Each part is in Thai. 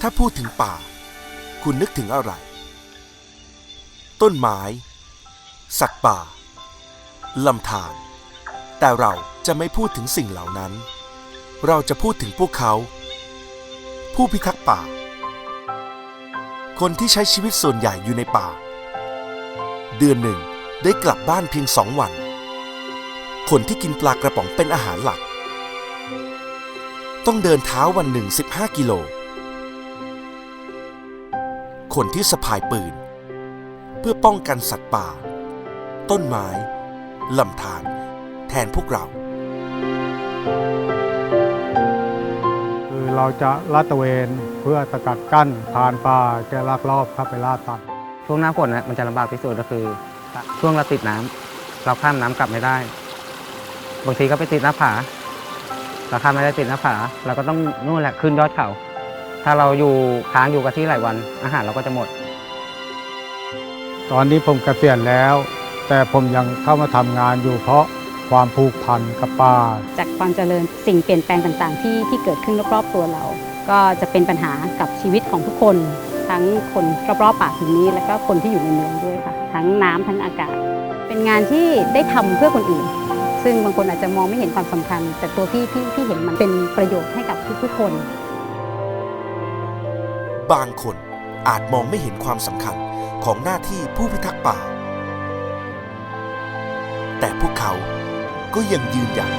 ถ้าพูดถึงป่า คุณนึกถึงอะไร ต้นไม้ สัตว์ป่า ลำธาร แต่เราจะไม่พูดถึงสิ่งเหล่านั้น เราจะพูดถึงพวกเขา ผู้พิทักษ์ป่า คนที่ใช้ชีวิตส่วนใหญ่อยู่ในป่า เดือนหนึ่งได้กลับบ้านเพียงสองวัน คนที่กินปลากระป๋องเป็นอาหารหลัก ต้องเดินเท้าวันหนึ่ง 15 กิโล คนที่สะพายปืน เพื่อป้องกันสัตว์ป่า ต้นไม้ลำธารแทนพวกเรา คือเราจะลาดตระเวนเพื่อสกัดกั้นผ่านป่าจะลักลอบเข้าไปล่าสัตว์ช่วงหน้าฝนนะมันจะลำบากที่สุดก็คือ ช่วงเราติดน้ำเราข้ามน้ำกลับไม่ได้ บางทีก็ไปติดหน้าผา เราข้ามไม่ได้ติดหน้าผา เราก็ต้องนู่นแหละขึ้นยอดเขา ถ้าเราอยู่ค้างอยู่กับที่หลายวัน อาหารเราก็จะหมด ตอนนี้ผมเกษียณแล้ว แต่ผมยังเข้ามาทำงานอยู่เพราะความผูกพันกับป่า จากความเจริญสิ่งเปลี่ยนแปลงต่างๆ ที่ที่เกิดขึ้นรอบๆตัวเรา ก็จะเป็นปัญหากับชีวิตของทุกคน ทั้งคนรอบๆป่าผืนนี้ แล้วก็คนที่อยู่ในเมืองด้วยค่ะ ทั้งน้ำทั้งอากาศ เป็นงานที่ได้ทำเพื่อคนอื่น ซึ่งบางคนอาจจะมองไม่เห็นความสำคัญ แต่ตัวพี่พี่พี่เห็นมันเป็นประโยชน์ให้กับทุกๆคน บางคนอาจมองไม่เห็นความสำคัญของหน้าที่ผู้พิทักษ์ป่า แต่พวกเขาก็ยังยืนหยัด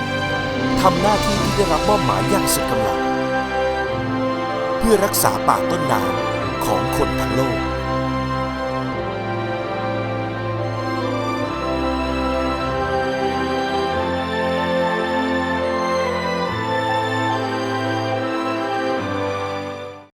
ทำหน้าที่ที่ได้รับมอบหมายอย่างสุดกำลัง เพื่อรักษาป่าต้นน้ำของคนทั้งโลก